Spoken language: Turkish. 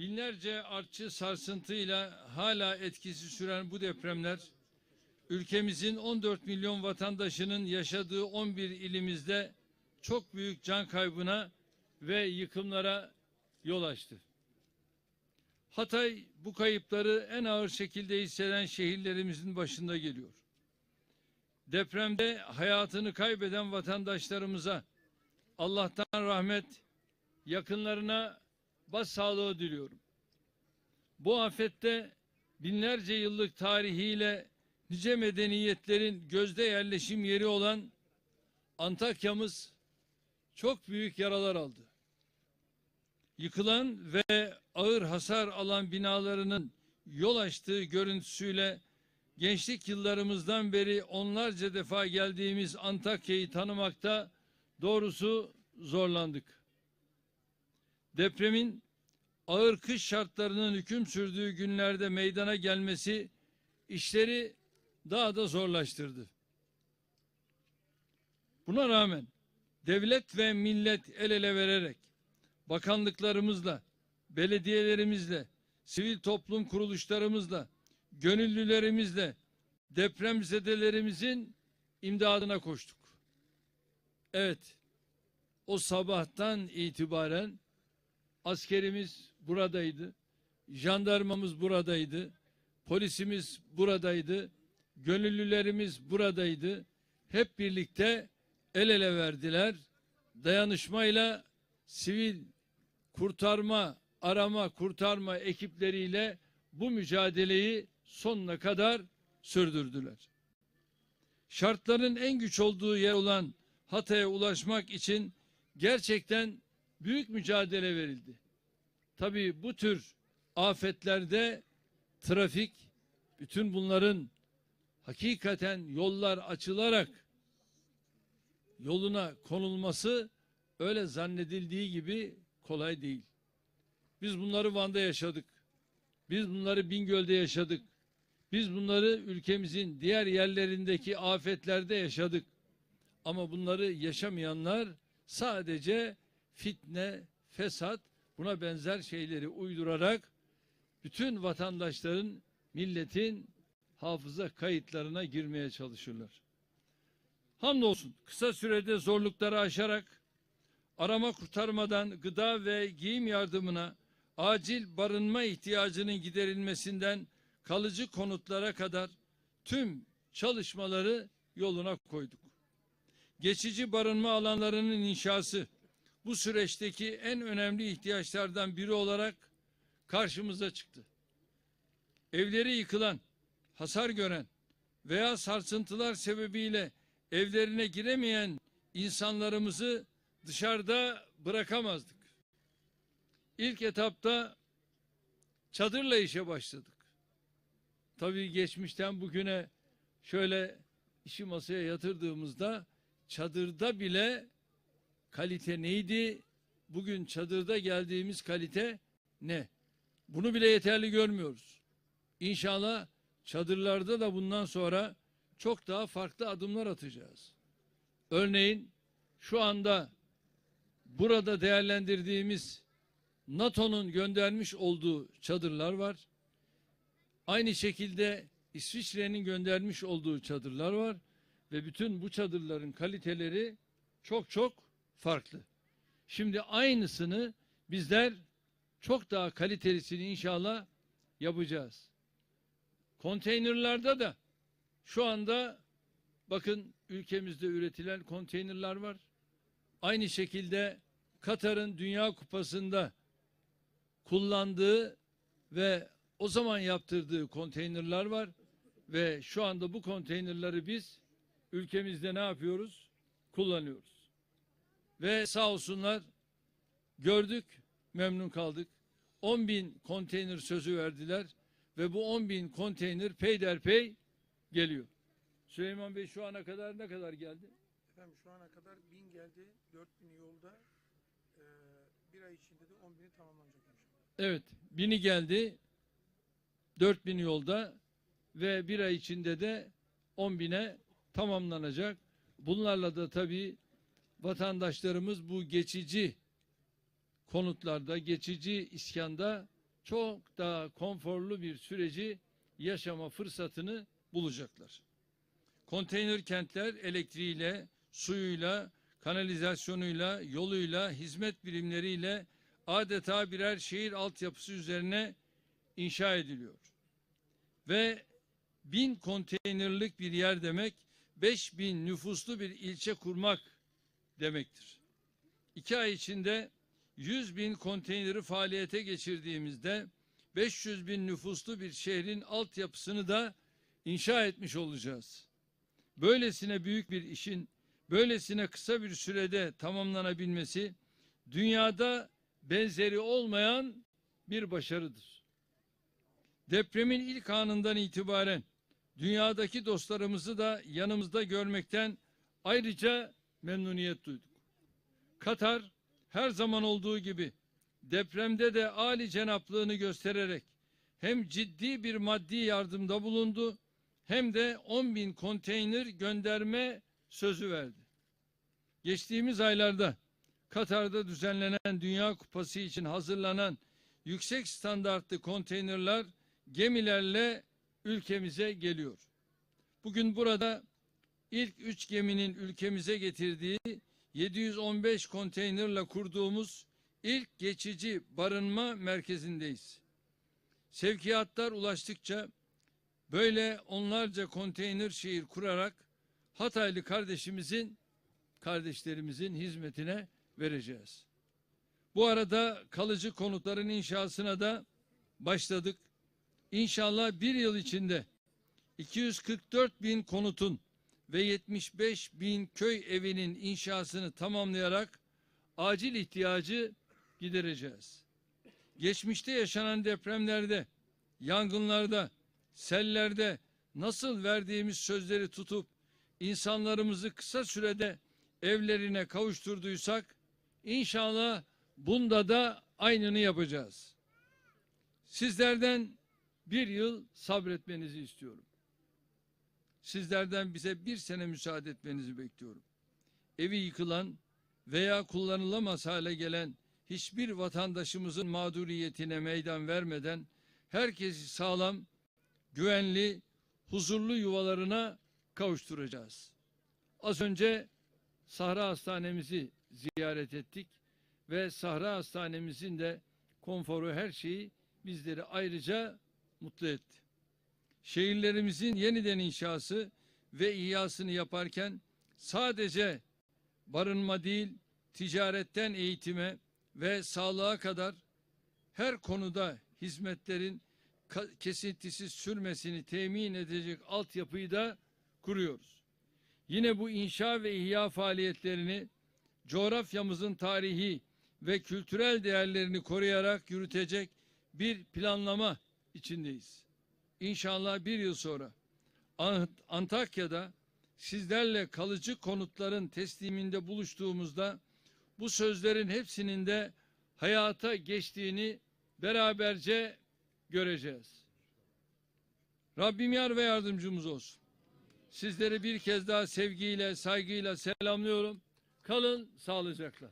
Binlerce artçı sarsıntıyla hala etkisi süren bu depremler ülkemizin 14 milyon vatandaşının yaşadığı 11 ilimizde çok büyük can kaybına ve yıkımlara yol açtı. Hatay bu kayıpları en ağır şekilde hisseden şehirlerimizin başında geliyor. Depremde hayatını kaybeden vatandaşlarımıza Allah'tan rahmet, yakınlarına başsağlığı diliyorum. Bu afette binlerce yıllık tarihiyle nice medeniyetlerin gözde yerleşim yeri olan Antakya'mız çok büyük yaralar aldı. Yıkılan ve ağır hasar alan binalarının yol açtığı görüntüsüyle gençlik yıllarımızdan beri onlarca defa geldiğimiz Antakya'yı tanımakta doğrusu zorlandık. Depremin ağır kış şartlarının hüküm sürdüğü günlerde meydana gelmesi işleri daha da zorlaştırdı. Buna rağmen devlet ve millet el ele vererek bakanlıklarımızla, belediyelerimizle, sivil toplum kuruluşlarımızla, gönüllülerimizle depremzedelerimizin imdadına koştuk. Evet, o sabahtan itibaren askerimiz buradaydı, jandarmamız buradaydı, polisimiz buradaydı, gönüllülerimiz buradaydı. Hep birlikte el ele verdiler. Dayanışmayla sivil kurtarma, arama, kurtarma ekipleriyle bu mücadeleyi sonuna kadar sürdürdüler. Şartların en güç olduğu yer olan Hatay'a ulaşmak için gerçekten büyük mücadele verildi. Tabii bu tür afetlerde trafik bütün bunların hakikaten yollar açılarak yoluna konulması öyle zannedildiği gibi kolay değil. Biz bunları Van'da yaşadık. Biz bunları Bingöl'de yaşadık. Biz bunları ülkemizin diğer yerlerindeki afetlerde yaşadık. Ama bunları yaşamayanlar sadece fitne, fesat, buna benzer şeyleri uydurarak bütün vatandaşların, milletin hafıza kayıtlarına girmeye çalışırlar. Hamdolsun kısa sürede zorlukları aşarak arama kurtarmadan gıda ve giyim yardımına acil barınma ihtiyacının giderilmesinden kalıcı konutlara kadar tüm çalışmaları yoluna koyduk. Geçici barınma alanlarının inşası bu süreçteki en önemli ihtiyaçlardan biri olarak karşımıza çıktı. Evleri yıkılan, hasar gören veya sarsıntılar sebebiyle evlerine giremeyen insanlarımızı dışarıda bırakamazdık. İlk etapta çadırla işe başladık. Tabii geçmişten bugüne şöyle işi masaya yatırdığımızda çadırda bile kalite neydi? Bugün çadırda geldiğimiz kalite ne? Bunu bile yeterli görmüyoruz. İnşallah çadırlarda da bundan sonra çok daha farklı adımlar atacağız. Örneğin şu anda burada değerlendirdiğimiz NATO'nun göndermiş olduğu çadırlar var. Aynı şekilde İsviçre'nin göndermiş olduğu çadırlar var ve bütün bu çadırların kaliteleri çok çok farklı. Şimdi aynısını bizler çok daha kalitelisini inşallah yapacağız. Konteynerlarda da şu anda bakın ülkemizde üretilen konteynerlar var. Aynı şekilde Katar'ın Dünya Kupası'nda kullandığı ve o zaman yaptırdığı konteynerlar var ve şu anda bu konteynerları biz ülkemizde ne yapıyoruz? Kullanıyoruz. Ve sağ olsunlar gördük, memnun kaldık. 10 bin konteyner sözü verdiler ve bu 10 bin konteyner peyderpey geliyor. Süleyman Bey şu ana kadar ne kadar geldi? Efendim şu ana kadar 1000 geldi, 4000 yolda. Ee, bir ay içinde de 10 bini tamamlanacak inşallah. Evet, bini geldi. 4000 yolda ve bir ay içinde de 10 bine tamamlanacak. Bunlarla da tabii vatandaşlarımız bu geçici konutlarda, geçici iskanda çok daha konforlu bir süreci yaşama fırsatını bulacaklar. Konteyner kentler elektriğiyle, suyuyla, kanalizasyonuyla, yoluyla, hizmet birimleriyle adeta birer şehir altyapısı üzerine inşa ediliyor. Ve bin konteynerlik bir yer demek, beş bin nüfuslu bir ilçe kurmak demektir. İki ay içinde 100 bin konteyneri faaliyete geçirdiğimizde 500 bin nüfuslu bir şehrin altyapısını da inşa etmiş olacağız. Böylesine büyük bir işin böylesine kısa bir sürede tamamlanabilmesi dünyada benzeri olmayan bir başarıdır. Depremin ilk anından itibaren dünyadaki dostlarımızı da yanımızda görmekten ayrıca memnuniyet duyduk. Katar her zaman olduğu gibi depremde de âli cenaplığını göstererek hem ciddi bir maddi yardımda bulundu hem de 10 bin konteyner gönderme sözü verdi. Geçtiğimiz aylarda Katar'da düzenlenen Dünya Kupası için hazırlanan yüksek standartlı konteynerler gemilerle ülkemize geliyor. Bugün burada ilk üç geminin ülkemize getirdiği 715 konteynerla kurduğumuz ilk geçici barınma merkezindeyiz. Sevkiyatlar ulaştıkça böyle onlarca konteyner şehir kurarak Hataylı kardeşimizin kardeşlerimizin hizmetine vereceğiz. Bu arada kalıcı konutların inşasına da başladık. İnşallah bir yıl içinde 244 bin konutun ve 75 bin köy evinin inşasını tamamlayarak acil ihtiyacı gidereceğiz. Geçmişte yaşanan depremlerde, yangınlarda, sellerde nasıl verdiğimiz sözleri tutup insanlarımızı kısa sürede evlerine kavuşturduysak inşallah bunda da aynını yapacağız. Sizlerden bir yıl sabretmenizi istiyorum. Sizlerden bize bir sene müsaade etmenizi bekliyorum. Evi yıkılan veya kullanılamaz hale gelen hiçbir vatandaşımızın mağduriyetine meydan vermeden herkesi sağlam, güvenli, huzurlu yuvalarına kavuşturacağız. Az önce Sahra Hastanemizi ziyaret ettik ve Sahra Hastanemizin de konforu her şeyi bizleri ayrıca mutlu etti. Şehirlerimizin yeniden inşası ve ihyasını yaparken sadece barınma değil, ticaretten eğitime ve sağlığa kadar her konuda hizmetlerin kesintisiz sürmesini temin edecek altyapıyı da kuruyoruz. Yine bu inşa ve ihya faaliyetlerini coğrafyamızın tarihi ve kültürel değerlerini koruyarak yürütecek bir planlama içindeyiz. İnşallah bir yıl sonra Ant- Antakya'da sizlerle kalıcı konutların tesliminde buluştuğumuzda bu sözlerin hepsinin de hayata geçtiğini beraberce göreceğiz. Rabbim yar ve yardımcımız olsun. Sizleri bir kez daha sevgiyle, saygıyla selamlıyorum. Kalın sağlıcakla.